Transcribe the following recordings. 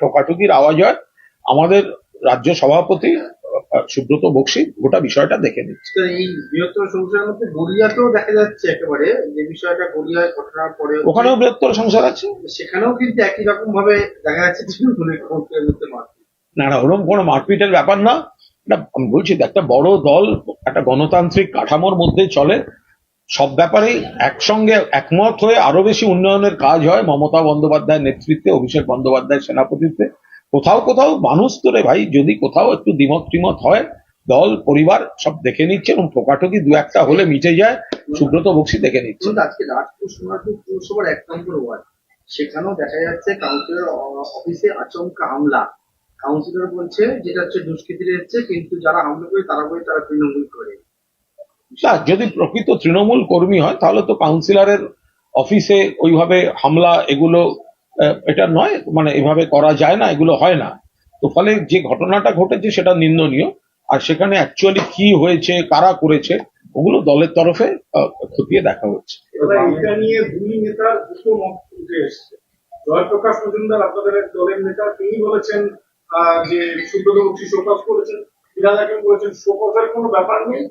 টোকাটুকির আওয়াজ হয় আমাদের রাজ্য সভাপতি সুব্রত বক্সি গোটা বিষয়টা দেখে নিচ্ছে। তো এই বৃহত্তর সংসারের মধ্যে গড়িয়াতেও দেখা যাচ্ছে একেবারে যে বিষয়টা গড়িয়ায় ঘটনার পরে ওখানেও বৃহত্তর সংসার আছে। সেখানেও কিন্তু একই রকম ভাবে দেখা যাচ্ছে না না ওরকম কোনো মারপিটের ব্যাপার না। আমি বলছি একটা বড় দল একটা গণতান্ত্রিক কাঠামোর মধ্যে চলে। সব ব্যাপারেই একসঙ্গে একমত হয়ে আরও বেশি উন্নয়নের কাজ হয়। মমতা বন্দ্যোপাধ্যায়ের নেতৃত্বে, অভিষেক বন্দ্যোপাধ্যায়ের সেনাপতিত্বে। কোথাও কোথাও মানুষ তো রে ভাই, যদি কোথাও একটু দ্বিমত ত্রিমত হয়, দল, পরিবার সব দেখে নিচ্ছে এবং টোকাটুকি দু একটা হলে মিটে যায়। সুব্রত বক্সি দেখে নিচ্ছে। আজকে পৌরসভার এক নম্বর ওয়ার্ড। সেখানেও দেখা যাচ্ছে কাউন্সিলর অফিসে আচমকা হামলা। কাউন্সিলর বলছে, যেটা হচ্ছে দুষ্কৃতীরা এসছে কিন্তু যারা হামলা করে তারা বলে তারা তৃণমূল করে। না, যদি প্রকৃত তৃণমূল কর্মী হয়, তাহলে তো কাউন্সিলরের অফিসে ওইভাবে হামলা এগুলো এটা নয় মানে এভাবে করা যায় না, এগুলো হয় না। তো ফলে যে ঘটনাটা ঘটেছে সেটা নিন্দনীয়, আর সেখানে অ্যাকচুয়ালি কি হয়েছে, কারা করেছে, ওগুলো দলের তরফে খতিয়ে দেখা হচ্ছে। জয়প্রকাশ মজুমদার, আপনাদের দলের নেতা, তিনি বলেছেন যে সুব্রত বক্সি শোকজ করেছেন। হাকিম বলেছেন, শোকজের কোনো ব্যাপার নেই।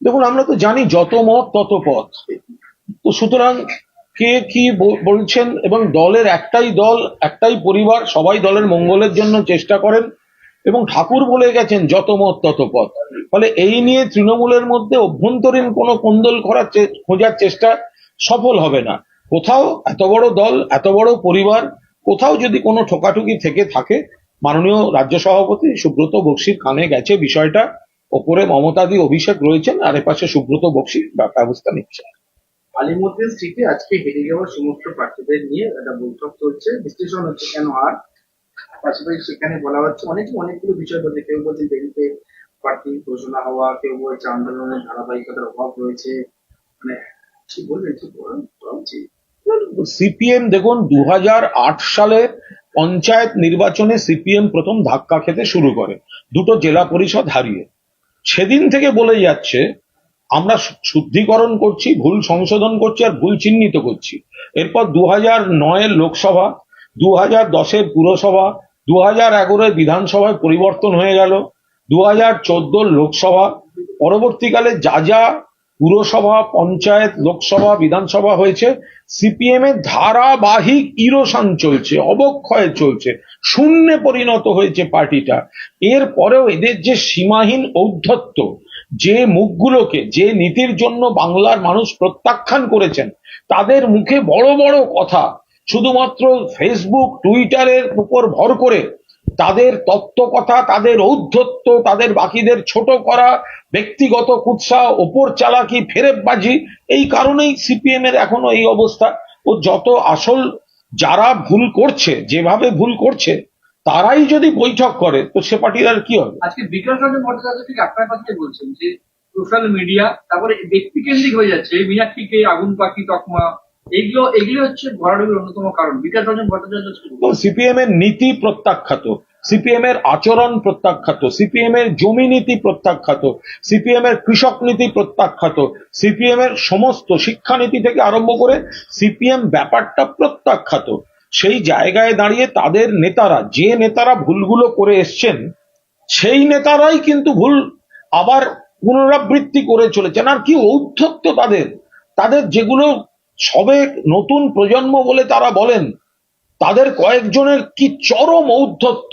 দেখুন, আমরা তো জানি যত মত তত পথ। তো সুতরাং কে কি বলছেন এবং দলের একটাই দল, একটাই পরিবার, সবাই দলের মঙ্গলের জন্য চেষ্টা করেন এবং ঠাকুর বলে গেছেন যত মত তত পথ। ফলে এই নিয়ে তৃণমূলের মধ্যে অভ্যন্তরীণ কোনো কোন্দল করার খোঁজার চেষ্টা সফল হবে না। কোথাও এত বড় দল, এত বড় পরিবার, কোথাও যদি কোনো ঠোকাঠুকি থেকে থাকে মাননীয় রাজ্য সভাপতি সুব্রত বক্সির কানে গেছে বিষয়টা। ওপরে মমতাদি অভিষেক রয়েছেন আর এপাশে সুব্রত বক্সি ব্যবস্থা নিচ্ছে। আলিমুদ্দিন স্ট্রিটে আজকে হেরে যাওয়া সমস্ত প্রার্থীদের নিয়ে একটা বৈঠক চলছে। বিশ্লেষণ হচ্ছে কেন আর? পাশাপাশি সেখানে বলা হচ্ছে অনেক অনেকগুলো বিষয় বলছে কেউ বলছে দেরিতে প্রার্থী ঘোষণা হওয়া কেউ বলছে আন্দোলনের ধারাবাহিকতার অভাব রয়েছে। মানে কি বলবেন কি বলেন সিপিএম দেখুন দু হাজার আট সালে পঞ্চায়েত নির্বাচনে সিপিএম প্রথম ধাক্কা খেতে শুরু করে, দুটো জেলা পরিষদ হারিয়ে। সেদিন থেকে বলে যাচ্ছে, আমরা শুদ্ধিকরণ করছি, ভুল সংশোধন করছি আর ভুল চিহ্নিত করছি। এরপর দু হাজার নয়ের লোকসভা দু হাজার দশের পুরসভা দু হাজার এগারোয় বিধানসভায় পরিবর্তন হয়ে গেল দু হাজার চোদ্দোর লোকসভা, পরবর্তীকালে যা যা পুরসভা, পঞ্চায়েত, লোকসভা, বিধানসভা হয়েছে। সিপিএম এর ধারাবাহিক ইরোশন চলছে, অবক্ষয় চলছে, শূন্যে পরিণত হয়েছে পার্টিটা। এর পরেও এদের যে সীমাহীন ঔদ্ধত্য, যে মুখগুলোকে, যে নীতির জন্য বাংলার মানুষ প্রত্যাখ্যান করেছেন, তাদের মুখে বড় বড় কথা। শুধুমাত্র ফেসবুক টুইটারের উপর ভর করে তাদের তত্ত্ব কথা তাদের ঔদ্ধত্য, তাদের বাকিদের ছোট করা, ব্যক্তিগত কুৎসা, ওপর চালাকি, ফেরেববাজি, এই কারণেই সিপিএম এর এখনও এই অবস্থা। ও যত আসল যারা ভুল করছে, যেভাবে ভুল করছে, তারাই যদি বৈঠক করে, তো সে পার্টির আর কি হবে? আজকে বিকাশ রঞ্জন ভট্টাচার্য ঠিক আপনার কথাই বলছেন যে সোশ্যাল মিডিয়া তারপরে ব্যক্তি কেন্দ্রিক হয়ে যাচ্ছে মিনাক্ষীকে আগুন পাখি তকমা এগুলো এগুলো হচ্ছে সিপিএম এর নীতি প্রত্যাখ্যাত। সিপিএম এর আচরণ প্রত্যাখ্যাত। সিপিএম এর জমি নীতি প্রত্যাখ্যাত। সিপিএম এর কৃষক নীতি প্রত্যাখ্যাত। সিপিএম এর সমস্ত শিক্ষানীতি থেকে আরম্ভ করে সিপিএম ব্যাপারটা প্রত্যাখ্যাত। সেই জায়গায় দাঁড়িয়ে তাদের নেতারা, যে নেতারা ভুলগুলো করে এসছেন, সেই নেতারাই কিন্তু ভুল আবার পুনরাবৃত্তি করে চলেছেন। আর কি ঔদ্ধত্য তাদের? তাদের যেগুলো সবে নতুন প্রজন্ম বলে তারা বলেন, তাদের কয়েকজনের কি চরম ঔদ্ধত্য?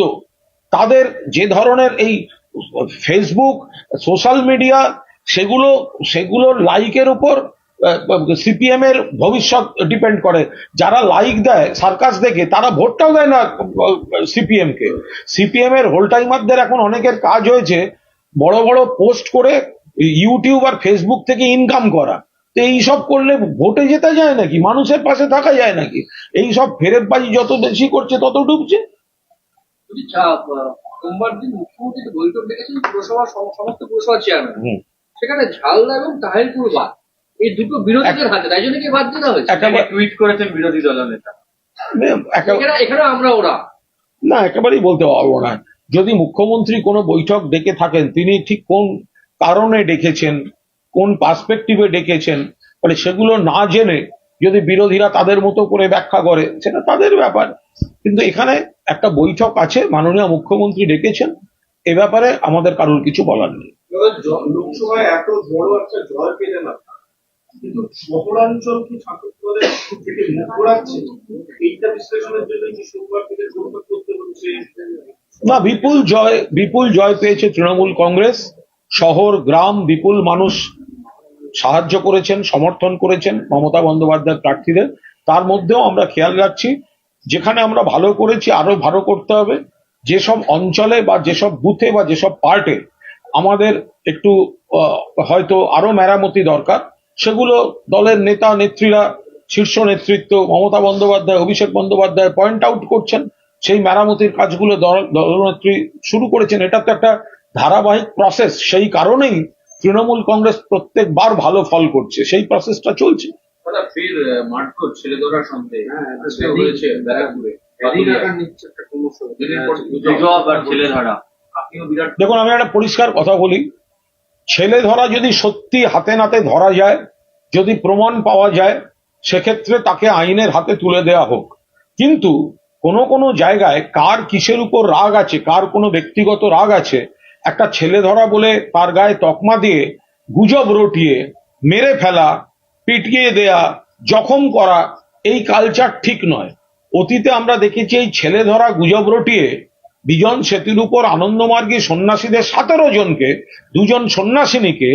তাদের যে ধরনের এই ফেসবুক সোশ্যাল মিডিয়া সেগুলো, সেগুলোর লাইকের উপর সিপিএম এর ভবিষ্যৎ ডিপেন্ড করে। যারা লাইক দেয় সার্কাস দেখে, তারা ভোটটাও দেয় না সিপিএম কে সিপিএম এর হোল টাইমারদের এখন অনেকের কাজ হয়েছে, বড় বড় পোস্ট করে ইউটিউব আর ফেসবুক থেকে ইনকাম করা। তো এইসব করলে ভোটে যেতে যায় নাকি? মানুষের পাশে থাকা যায় নাকি? এই সব ফেরেববাজি যত বেশি করছে তত ডুবছে। সোমবার দিন মুখ্যমন্ত্রী বৈঠক ডেকেছেন পুরসভার সমস্ত পুরসভা চেয়ারম্যান সেখানে ঝালদা এবং তাহিরপুর বাদ। এই দুটো বিরোধীদের হাতে তাই জন্য কি বাদ দেওয়া হয়েছে? টুইট করেছেন বিরোধী এখানে এখানে আমরা ওরা। না একেবারেই বলতে পারব না। যদি মুখ্যমন্ত্রী কোনো বৈঠক ডেকে থাকেন তিনি ঠিক কোন কারণে ডেকেছেন? কোন পার্সপেক্টিভে ডেকেছেন মানে সেগুলো না জেনে যদি বিরোধীরা তাদের মতো করে ব্যাখ্যা করে সেটা তাদের ব্যাপার। কিন্তু এখানে একটা বৈঠক আছে মাননীয় মুখ্যমন্ত্রী ডেকেছেন এ ব্যাপারে আমাদের কারোর কিছু বলার নেই। লোকসভায় এত বড় একটা জয় পেলেন কিন্তু শহরাঞ্চল কি শাসক থেকে মুখ ঘোরাচ্ছে? এইটা বিশ্লেষণের জন্য কি সোমবার থেকে করতে হচ্ছে? না বিপুল জয় বিপুল জয় পেয়েছে তৃণমূল কংগ্রেস শহর গ্রাম বিপুল মানুষ সাহায্য করেছেন, সমর্থন করেছেন মমতা বন্দ্যোপাধ্যায় প্রার্থীদের। তার মধ্যেও আমরা খেয়াল রাখছি, যেখানে আমরা ভালো করেছি, আরও ভালো করতে হবে। যেসব অঞ্চলে বা যেসব বুথে বা যেসব পার্টে আমাদের একটু হয়তো আরও মেরামতি দরকার, সেগুলো দলের নেতা, নেত্রীরা, শীর্ষ নেতৃত্ব, মমতা বন্দ্যোপাধ্যায়, অভিষেক বন্দ্যোপাধ্যায় পয়েন্ট আউট করছেন। সেই মেরামতির কাজগুলো দল- দলনেত্রী শুরু করেছেন। এটা তো একটা ধারাবাহিক প্রসেস সেই কারণেই তৃণমূল কংগ্রেস প্রত্যেকবার ভালো ফল করছে সেই প্রসেসটা চলছে। হ্যাঁ, আপনিও বিরাট দেখুন আমি একটা পরিষ্কার কথা বলি। ছেলে ধরা যদি সত্যি হাতে নাতে ধরা যায় যদি প্রমাণ পাওয়া যায় সেক্ষেত্রে তাকে আইনের হাতে তুলে দেওয়া হোক। কিন্তু কোনো কোনো জায়গায় কার কিসের উপর রাগ আছে কার কোনো ব্যক্তিগত রাগ আছে একটা ছেলে ধরা বলে তার গায়ে তকমা দিয়ে গুজব রটিয়ে, মেরে ফেলা, পিটিয়ে দেয়া, জখম করা, এই কালচার ঠিক নয়। অতীতে আমরা দেখেছি এই ছেলে ধরা গুজব রটিয়ে বিজন সেতুর উপর আনন্দমার্গী সন্ন্যাসীদের সতেরো জনকে, দুজন সন্ন্যাসিনীকে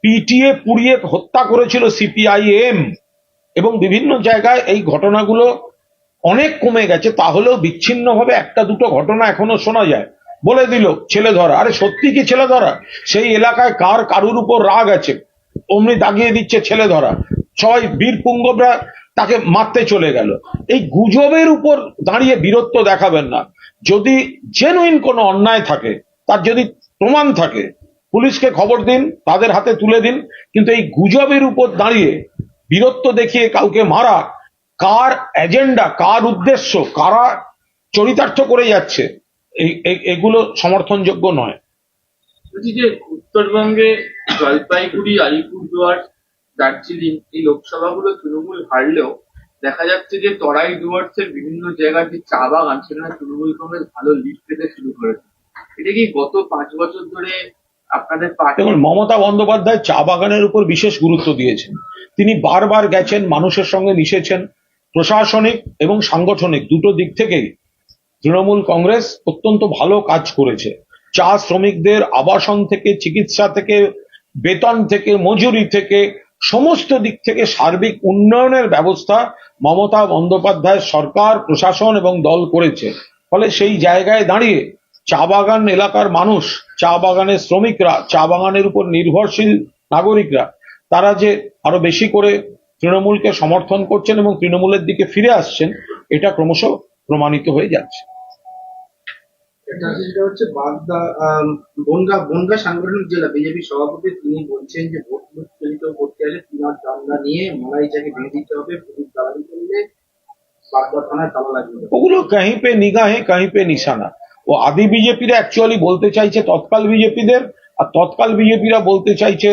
পিটিয়ে, পুড়িয়ে হত্যা করেছিল সিপিআইএম এবং বিভিন্ন জায়গায় এই ঘটনাগুলো অনেক কমে গেছে, তাহলেও বিচ্ছিন্নভাবে একটা দুটো ঘটনা এখনও শোনা যায়। বলে দিল, ছেলে ধরা। আরে সত্যি কি ছেলে ধরা? সেই এলাকায় কার কারুর উপর রাগ আছে? অমনি দাগিয়ে দিচ্ছে ছেলে ধরা। ছয় বীর পুঙ্গবরা তাকে মারতে চলে গেল। এই গুজবের উপর দাঁড়িয়ে বীরত্ব দেখাবেন না। যদি জেনুইন কোনো অন্যায় থাকে, তার যদি প্রমাণ থাকে, পুলিশকে খবর দিন, তাদের হাতে তুলে দিন, কিন্তু এই গুজবের উপর দাঁড়িয়ে বীরত্ব দেখিয়ে কাউকে মারা, কার এজেন্ডা কার উদ্দেশ্য, কারা চরিতার্থ করে যাচ্ছে এগুলো সমর্থনযোগ্য নয়। বলছি যে উত্তরবঙ্গে জলপাইগুড়ি আলিপুরদুয়ার দার্জিলিং এই লোকসভাগুলো তৃণমূল হারলেও দেখা যাচ্ছে যে তরাই ডুয়ার্সের বিভিন্ন জায়গার যে চা বাগান সেখানে তৃণমূল কংগ্রেস ভালো লিড পেতে শুরু করেছে। এটা কি গত পাঁচ বছর ধরে আপনাদের পার্টি দেখুন মমতা বন্দ্যোপাধ্যায় চা বাগানের উপর বিশেষ গুরুত্ব দিয়েছেন। তিনি বারবার গেছেন মানুষের সঙ্গে মিশেছেন। প্রশাসনিক এবং সাংগঠনিক দুটো দিক থেকেই তৃণমূল কংগ্রেস অত্যন্ত ভালো কাজ করেছে। চা শ্রমিকদের আবাসন থেকে, চিকিৎসা থেকে, বেতন থেকে, মজুরি থেকে, সমস্ত দিক থেকে সার্বিক উন্নয়নের ব্যবস্থা মমতা বন্দ্যোপাধ্যায় সরকার, প্রশাসন এবং দল করেছে। ফলে সেই জায়গায় দাঁড়িয়ে চা বাগান এলাকার মানুষ, চা বাগানের শ্রমিকরা, চা বাগানের উপর নির্ভরশীল নাগরিকরা, তারা যে আরও বেশি করে তৃণমূলকে সমর্থন করছেন এবং তৃণমূলের দিকে ফিরে আসছেন, এটা ক্রমশ প্রমাণিত হয়ে যাচ্ছে। হচ্ছে বাগদা বনগা বনগা সাংগঠনিক জেলা, বিজেপি সভাপতি তিনি বলছেন যে ভোট করতে আসে নিয়ে ভেঙে দিতে হবে, পুলিশ দালালি করলে ওগুলো পে পে নিশানা। ও আদি বিজেপিরা অ্যাকচুয়ালি বলতে চাইছে তৎকাল বিজেপিদের, আর তৎকাল বিজেপিরা বলতে চাইছে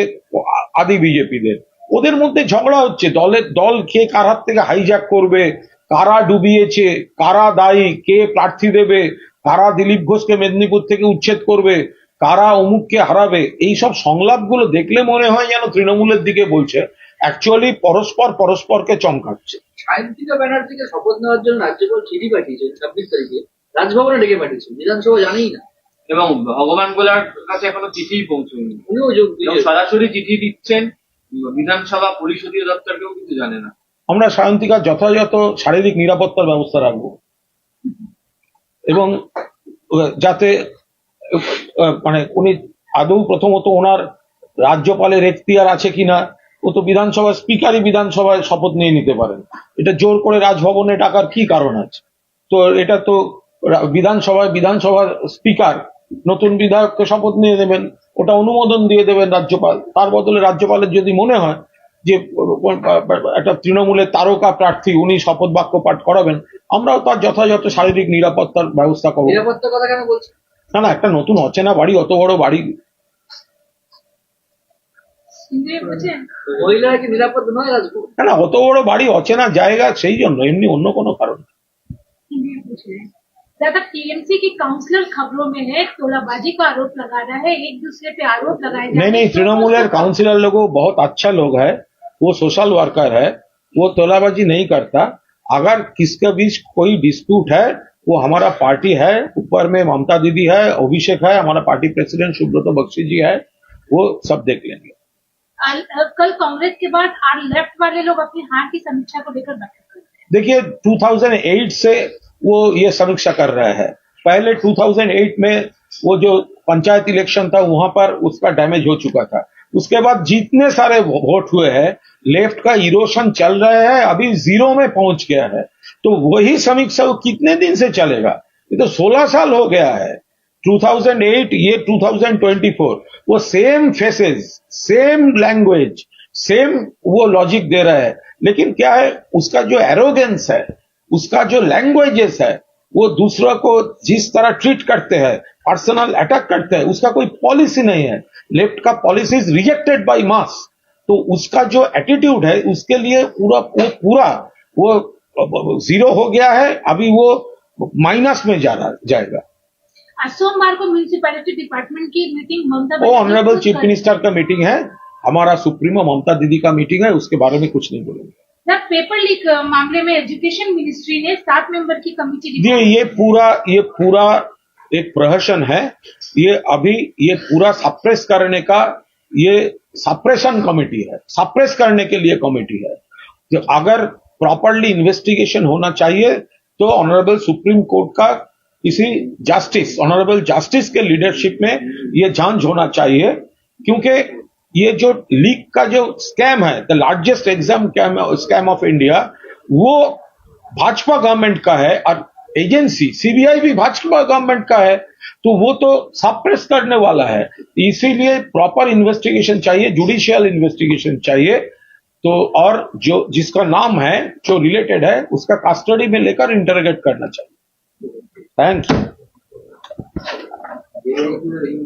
আদি বিজেপিদের। ওদের মধ্যে ঝগড়া হচ্ছে দলের দল কে কার হাত থেকে হাইজ্যাক করবে, কারা ডুবিয়েছে, কারা দায়ী, কে প্রার্থী দেবে কারা দিলীপ ঘোষকে মেদিনীপুর থেকে উচ্ছেদ করবে? কারা অমুককে হারাবে? এই সব সংলাপগুলো দেখলে মনে হয় যেন তৃণমূলের দিকে বলছে। অ্যাকচুয়ালি পরস্পর পরস্পরকে চমকাচ্ছে। সায়ন্তিকা ব্যানার্জিকে শপথ নেওয়ার জন্য রাজ্যপাল চিঠি পাঠিয়েছেন ছাব্বিশ তারিখে। রাজভবনে ডেকে পাঠিয়েছেন। বিধানসভা জানেই না। এবং ভগবান গোলার কাছে এখনও চিঠিই পৌঁছয়নি। উনিও যোগ সরাসরি চিঠি দিচ্ছেন বিধানসভা পরিষদীয় দপ্তরকেও কিন্তু জানে না। আমরা সায়ন্তিকার যথাযথ শারীরিক নিরাপত্তার ব্যবস্থা রাখব। এবং যাতে মানে উনি আদৌ প্রথমত ওনার রাজ্যপালের এখতিয়ার আছে কিনা, ও তো বিধানসভা স্পিকারই বিধানসভায় শপথ নিয়ে নিতে পারেন। এটা জোর করে রাজভবনে টাকার কি কারণ আছে? তো এটা তো বিধানসভায়, বিধানসভার স্পিকার নতুন বিধায়ককে শপথ নিয়ে দেবেন ওটা অনুমোদন দিয়ে দেবেন রাজ্যপাল। তার বদলে রাজ্যপালের যদি মনে হয় যে একটা তৃণমূলের তারকা প্রার্থী উনি শপথ বাক্য পাঠ করাবেন আমরাও তার যথাযথ শারীরিক নিরাপত্তার ব্যবস্থা করবো নিরাপত্তার কথা কেন বলছেন না না একটা নতুন অচেনা বাড়ি অত বড় বাড়ি ইন্দ্রিয় বোঝেন মহিলারা কি নিরাপদ নয় রাজপুর না না অত বড় বাড়ি অচেনা জায়গা সেই জন্য এমনি অন্য কোনো কারণ না। इंद्रिय पूछे ज्यादा टीएमसी की काउंसलर खबरों में है तोलाबाजी का आरोप लगा रहा है एक दूसरे पे आरोप लगाए जा नहीं रहे नहीं हैं। तृणमूल काउंसिलर लोगों बहुत अच्छा लोग है वो सोशल वर्कर है वो तोलाबाजी नहीं करता। अगर किसके बीच कोई डिस्प्यूट है वो हमारा पार्टी है ऊपर में ममता दीदी है अभिषेक है हमारा पार्टी प्रेसिडेंट सुब्रतो बख्शी जी है वो सब देख लेंगे। कल कांग्रेस के बाद आर लेफ़्ट वाले लोग अपनी हार की समीक्षा को लेकर बैठक हैं। देखिए 2008 से वो ये समीक्षा कर रहे हैं। पहले 2008 में वो जो पंचायत इलेक्शन था वहाँ पर उसका डैमेज हो चुका था। उसके बाद जितने सारे वोट हुए हैं लेफ़्ट का इरोशन चल रहा है, अभी ज़ीरो में पहुँच गया है। तो वही समीक्षा कितने दिन से चलेगा? ये तो 16 साल हो गया है। 2008 ये 2024 वो same faces same language same वो लॉजिक दे रहा है। लेकिन क्या है, उसका जो एरोगेंस है, उसका जो लैंग्वेजेस है, वो दूसरों को जिस तरह ट्रीट करते हैं पर्सनल अटैक करते हैं, उसका कोई पॉलिसी नहीं है। लेफ़्ट का policy is rejected by mass. तो उसका जो एटीट्यूड है उसके लिए पूरा वो पूरा वो ज़ीरो हो गया है अभी वो माइनस में जा रहा जाएगा। सोमवार को म्यूनिसिपैलिटी डिपार्टमेंट की मीटिंग ममता वो ऑनरेबल चीफ मिनिस्टर का मीटिंग है हमारा सुप्रीमो ममता दीदी का मीटिंग है उसके बारे में कुछ नहीं बोलेंगे। सर पेपर लीक मामले में एजुकेशन मिनिस्ट्री ने सात मेंबर की कमेटी ये ये पूरा ये पूरा एक प्रहसन है ये अभी ये पूरा सप्रेस करने का ये सप्रेशन कमेटी है। सप्रेस करने के लिए कमेटी है। जो अगर प्रॉपरली इन्वेस्टिगेशन होना चाहिए तो ऑनरेबल सुप्रीम कोर्ट का किसी जस्टिस ऑनरेबल जस्टिस के लीडरशिप में ये जाँच होना चाहिए, क्योंकि ये जो लीक का जो स्कैम है the largest exam scam of India वो भाजपा गवर्नमेंट का है और एजेंसी, सीबीआई भी भाजपा गवर्नमेंट का है तो वो तो सप्रेस करने वाला है। इसीलिए प्रॉपर इन्वेस्टिगेशन चाहिए जुडिशियल इन्वेस्टिगेशन चाहिए। तो और जो, जिसका नाम है, जो रिलेटेड है, उसका कस्टडी में लेकर इंटरोगेट करना चाहिए। Thank you